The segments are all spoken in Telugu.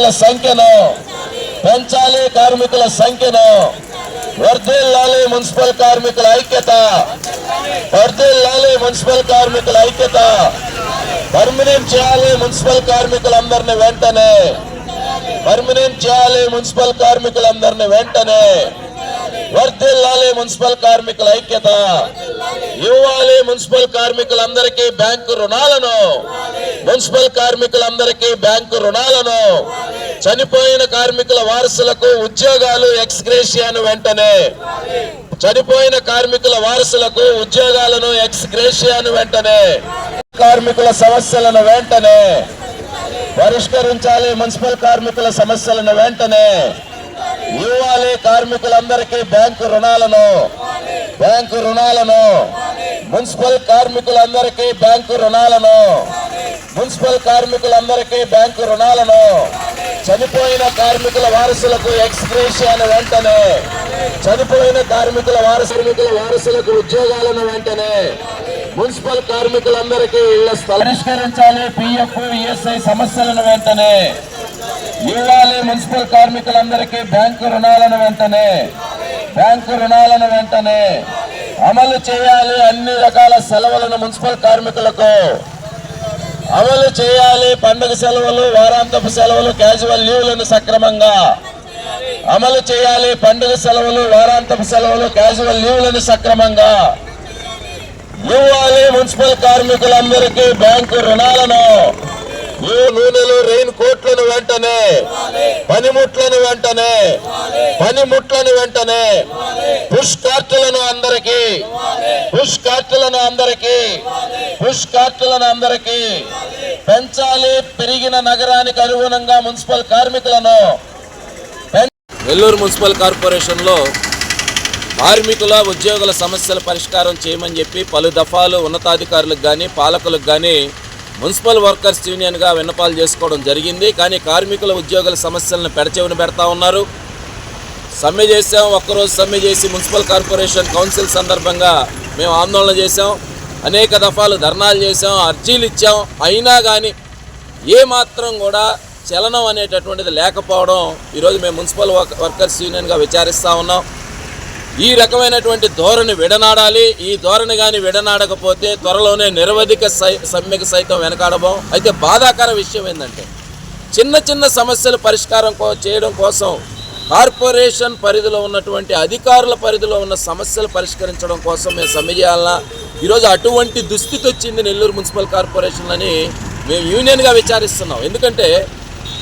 కార్మికుల సంఖ్యను పెంచాలి కార్మికుల సంఖ్యను. వర్ధిల్లాలి మున్సిపల్ కార్మికుల ఐక్యత. వర్ధిల్లాలి మున్సిపల్ కార్మికుల ఐక్యత. పర్మినెంట్ చేయాలి మున్సిపల్ కార్మికులందరిని వెంటనే. పర్మినెంట్ చేయాలి మున్సిపల్ కార్మికులందరిని వెంటనే. వర్ధిల్లాలి మున్సిపల్ కార్మికుల ఐక్యత. ఇవ్వాలి మున్సిపల్ కార్మికులందరికీ బ్యాంకు రుణాలను. మున్సిపల్ కార్మికులందరికీ బ్యాంకు రుణాలను. చనిపోయిన కార్మికుల వారసులకు ఉద్యోగాలు ఎక్స్గ్రేషియాను వెంటనే. చనిపోయిన కార్మికుల వారసులకు ఉద్యోగాలను ఎక్స్గ్రేషియాను వెంటనే. కార్మికుల సమస్యలను వెంటనే. పరిష్కరించాలి మున్సిపల్ కార్మికుల సమస్యలను వెంటనే. ఇవ్వాలి కార్మికులందరికీ బ్యాంకు రుణాలను. బ్యాంకు రుణాలను. మున్సిపల్ కార్మికులందరికీ బ్యాంకు రుణాలను. మున్సిపల్ కార్మికులందరికీ బ్యాంకు రుణాలను. చనిపోయిన కార్మికుల వారసులకు ఎక్స్గ్రేషియాను వెంటనే. చనిపోయిన కార్మికుల వారసు వారసులకు ఉద్యోగాలను వెంటనే. మున్సిపల్ కార్మికులందరికీ ఇళ్ళ స్థలం పరిష్కరించాలి పిఎఫ్ ఈఎస్ఐ సమస్యలను వెంటనే. ఇవ్వాలి మున్సిపల్ కార్మికులందరికీ బ్యాంకు రుణాలను వెంటనే. బ్యాంకు రుణాలను వెంటనే. అమలు చేయాలి అన్ని రకాల సెలవులను మున్సిపల్ కార్మికులకు. అమలు చేయాలి. పండుగ సెలవులు వారాంతపు సెలవులు క్యాజువల్ లీవ్లను సక్రమంగా అమలు చేయాలి. పండుగ సెలవులు వారాంతపు సెలవులు క్యాజువల్ లీవ్లను సక్రమంగా ఇవ్వాలి. మున్సిపల్ కార్మికులందరికీ బ్యాంకు రుణాలను ఈ నూనెలు రెయిన్ కోట్లను వెంటనే పనిముట్లను వెంటనే పనిముట్లను వెంటనే పుష్ కార్టులను అందరికీ పుష్ కార్టులను అందరికీ పుష్ కార్టులను అందరికీ పెంచాలి పెరిగిన నగరానికి అనుగుణంగా మున్సిపల్ కార్మికులను. నెల్లూరు మున్సిపల్ కార్పొరేషన్లో కార్మికుల ఉద్యోగుల సమస్యల పరిష్కారం చేయమని చెప్పి పలు దఫాలు ఉన్నతాధికారులకు కానీ పాలకులకు కానీ మున్సిపల్ వర్కర్స్ యూనియన్గా విన్నపాలు చేసుకోవడం జరిగింది. కానీ కార్మికుల ఉద్యోగుల సమస్యలను పెడచెవిన పెడతా ఉన్నారు. సమ్మె చేసాం ఒక్కరోజు సమ్మె చేసి మున్సిపల్ కార్పొరేషన్ కౌన్సిల్ సందర్భంగా మేము ఆందోళన చేసాం అనేక దఫాలు ధర్నాలు చేసాం అర్జీలు ఇచ్చాం. అయినా కానీ ఏమాత్రం కూడా చలనం అనేటటువంటిది లేకపోవడం ఈరోజు మేము మున్సిపల్ వర్కర్స్ యూనియన్గా విచారిస్తూ ఉన్నాం. ఈ రకమైనటువంటి ధోరణి విడనాడాలి. ఈ ధోరణి కానీ విడనాడకపోతే త్వరలోనే నిరవధిక సై సమ్మెకు సైతం వెనకాడబోం. అయితే బాధాకర విషయం ఏంటంటే చిన్న చిన్న సమస్యల పరిష్కారం కో చేయడం కోసం కార్పొరేషన్ పరిధిలో ఉన్నటువంటి అధికారుల పరిధిలో ఉన్న సమస్యలు పరిష్కరించడం కోసం మేము సమ్మె చేయాలన్నా ఈరోజు అటువంటి దుస్థితి వచ్చింది నెల్లూరు మున్సిపల్ కార్పొరేషన్ అని మేము యూనియన్గా విచారిస్తున్నాం. ఎందుకంటే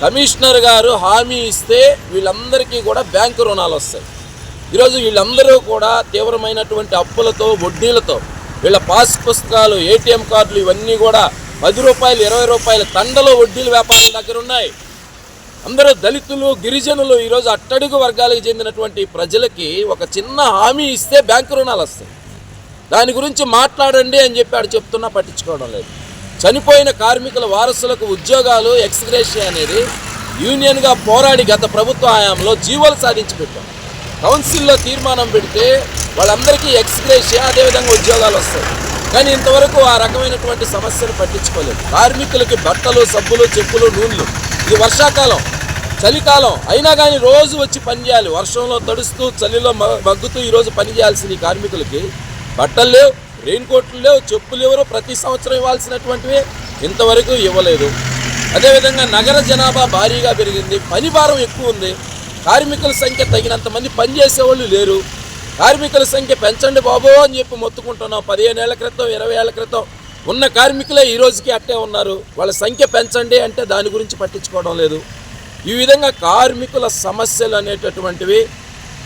కమిషనర్ గారు హామీ ఇస్తే వీళ్ళందరికీ కూడా బ్యాంకు రుణాలు వస్తాయి ఈరోజు వీళ్ళందరూ కూడా తీవ్రమైనటువంటి అప్పులతో వడ్డీలతో వీళ్ళ పాస్ పుస్తకాలు ఏటీఎం కార్డులు ఇవన్నీ కూడా పది రూపాయలు ఇరవై రూపాయల తండలో వడ్డీల వ్యాపారుల దగ్గర ఉన్నాయి. అందరూ దళితులు గిరిజనులు ఈరోజు అట్టడుగు వర్గాలకు చెందినటువంటి ప్రజలకి ఒక చిన్న హామీ ఇస్తే బ్యాంకు రుణాలు వస్తాయి. దాని గురించి మాట్లాడండి అని చెప్పి ఆడు చెప్తున్నా పట్టించుకోవడం లేదు. చనిపోయిన కార్మికుల వారసులకు ఉద్యోగాలు ఎక్స్గ్రేషియా అనేది యూనియన్గా పోరాడి గత ప్రభుత్వ హయాంలో జీవోలు సాధించి పెట్టాం. కౌన్సిల్లో తీర్మానం పెడితే వాళ్ళందరికీ ఎక్స్గ్రేషియా అదేవిధంగా ఉద్యోగాలు వస్తాయి. కానీ ఇంతవరకు ఆ రకమైనటువంటి సమస్యను పట్టించుకోలేదు. కార్మికులకి బట్టలు సబ్బులు చెప్పులు నూనెలు. ఇది వర్షాకాలం. చలికాలం. అయినా కానీ రోజు వచ్చి పని చేయాలి. వర్షంలో తడుస్తూ చలిలో మగ్గుతూ ఈరోజు పని ఈ కార్మికులకి. బట్టలు లేవు రెయిన్ కోట్లు లేవు చెప్పులు ఎవరు ప్రతి సంవత్సరం ఇవ్వాల్సినటువంటివి ఇంతవరకు ఇవ్వలేదు. అదేవిధంగా నగర జనాభా భారీగా పెరిగింది. పని భారం ఎక్కువ ఉంది. కార్మికుల సంఖ్య తగినంత మంది పనిచేసేవాళ్ళు లేరు. కార్మికుల సంఖ్య పెంచండి బాబో అని చెప్పి మొత్తుకుంటున్నాం. పదిహేను ఏళ్ళ క్రితం ఇరవై ఏళ్ళ క్రితం ఉన్న కార్మికులే ఈ రోజుకి అట్టే ఉన్నారు. వాళ్ళ సంఖ్య పెంచండి అంటే దాని గురించి పట్టించుకోవడం లేదు. ఈ విధంగా కార్మికుల సమస్యలు అనేటటువంటివి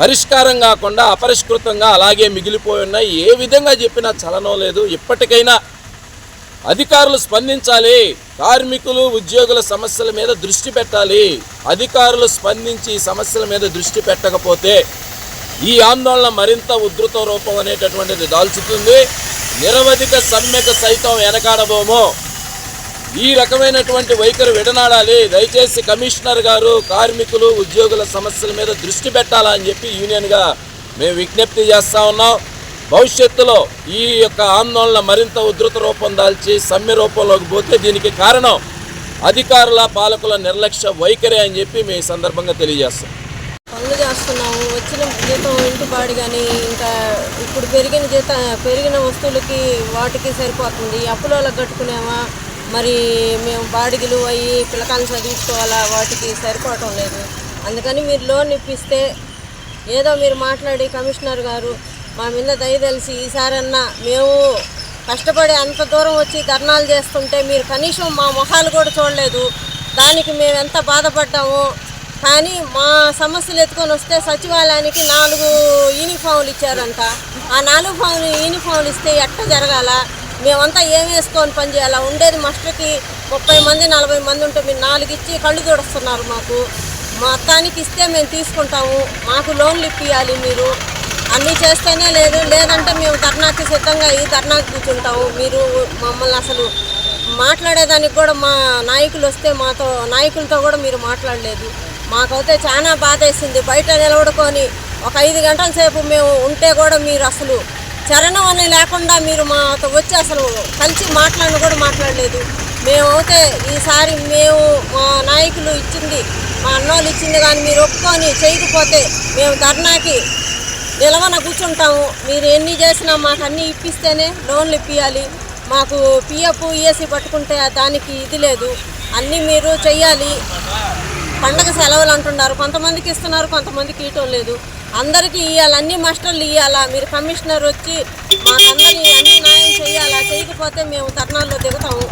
పరిష్కారం కాకుండా అపరిష్కృతంగా అలాగే మిగిలిపోయి ఉన్నాయి. ఏ విధంగా చెప్పినా చలనం లేదు. ఇప్పటికైనా అధికారులు స్పందించాలి. కార్మికులు ఉద్యోగుల సమస్యల మీద దృష్టి పెట్టాలి. అధికారులు స్పందించి సమస్యల మీద దృష్టి పెట్టకపోతే ఈ ఆందోళన మరింత ఉధృత రూపం అనేటటువంటిది దాల్చుతుంది. నిరవధిక సమ్మెకు సైతం వెనకాడబోము. ఈ రకమైనటువంటి వైఖరి విడనాడాలి. దయచేసి కమిషనర్ గారు కార్మికులు ఉద్యోగుల సమస్యల మీద దృష్టి పెట్టాలని చెప్పి యూనియన్గా మేము విజ్ఞప్తి చేస్తా ఉన్నాం. భవిష్యత్తులో ఈ యొక్క ఆందోళన మరింత ఉధృత రూపం దాల్చి సమ్మె రూపంలోకి పోతే దీనికి కారణం అధికారుల పాలకుల నిర్లక్ష్య వైఖరి అని చెప్పి మేము ఈ సందర్భంగా తెలియజేస్తాం. పనులు చేస్తున్నాము. వచ్చిన జీతం ఇంటి బాడి కానీ ఇంకా ఇప్పుడు పెరిగిన జీతం పెరిగిన వస్తువులకి వాటికి సరిపోతుంది. అప్పులోళ్ళకి కట్టుకునేమా? మరి మేము బాడిగలు అయ్యి పిల్లకాయలు చదివించుకోవాలా? వాటికి సరిపోవటం లేదు. అందుకని మీరు లోన్ ఇప్పిస్తే ఏదో మీరు మాట్లాడి కమిషనర్ గారు మా మీద దయ తెలిసి ఈసారన్నా మేము కష్టపడి అంత దూరం వచ్చి ధర్నాలు చేస్తుంటే మీరు కనీసం మా మొహాలు కూడా చూడలేదు. దానికి మేము ఎంత బాధపడ్డామో. కానీ మా సమస్యలు ఎత్తుకొని వస్తే సచివాలయానికి నాలుగు యూనిఫామ్లు ఇచ్చారంట. ఆ నాలుగు ఫామ్లు యూనిఫామ్లు ఇస్తే ఎట్ట జరగాల? మేమంతా ఏం వేసుకొని పనిచేయాలా ఉండేది మాస్టర్కి ముప్పై మంది నలభై మంది ఉంటే మీరు నాలుగు ఇచ్చి కళ్ళు తుడుస్తున్నారు మాకు. మొత్తానికి ఇస్తే మేము తీసుకుంటాము. మాకు లోన్లు ఇప్పియాలి మీరు. అన్నీ చేస్తేనే లేదు. లేదంటే మేము ధర్నాకి సిద్ధంగా ఈ ధర్నాకి కూర్చుంటాము. మీరు మమ్మల్ని అసలు మాట్లాడేదానికి కూడా మా నాయకులు వస్తే మాతో నాయకులతో కూడా మీరు మాట్లాడలేదు. మాకైతే చాలా బాధ వేసింది బయట నిలబడుకొని ఒక ఐదు గంటల సేపు మేము ఉంటే కూడా మీరు అసలు చరణం అని లేకుండా మీరు మాతో వచ్చి అసలు కలిసి మాట్లాడిన కూడా మాట్లాడలేదు. మేమైతే ఈసారి మేము మా నాయకులు ఇచ్చింది మా అన్నోళ్ళు ఇచ్చింది కానీ మీరు ఒప్పుకొని చేయకపోతే మేము ధర్నాకి నిలవన కూర్చుంటాము. మీరు ఎన్ని చేసినా మాకు అన్నీ ఇప్పిస్తేనే లోన్లు ఇప్పియాలి. మాకు పిఎఫ్ ఈఎస్సీ పట్టుకుంటే దానికి ఇది లేదు. అన్నీ మీరు చెయ్యాలి. పండగ సెలవులు అంటున్నారు. కొంతమందికి ఇస్తున్నారు కొంతమందికి ఇవ్వటం లేదు. అందరికీ ఇవ్వాలి అన్ని మాస్టర్లు ఇవ్వాలా మీరు కమిషనర్ వచ్చి మాకందరినీ అన్ని న్యాయం చేయాలా చేయకపోతే మేము ధర్నాల్లో దిగుతాము.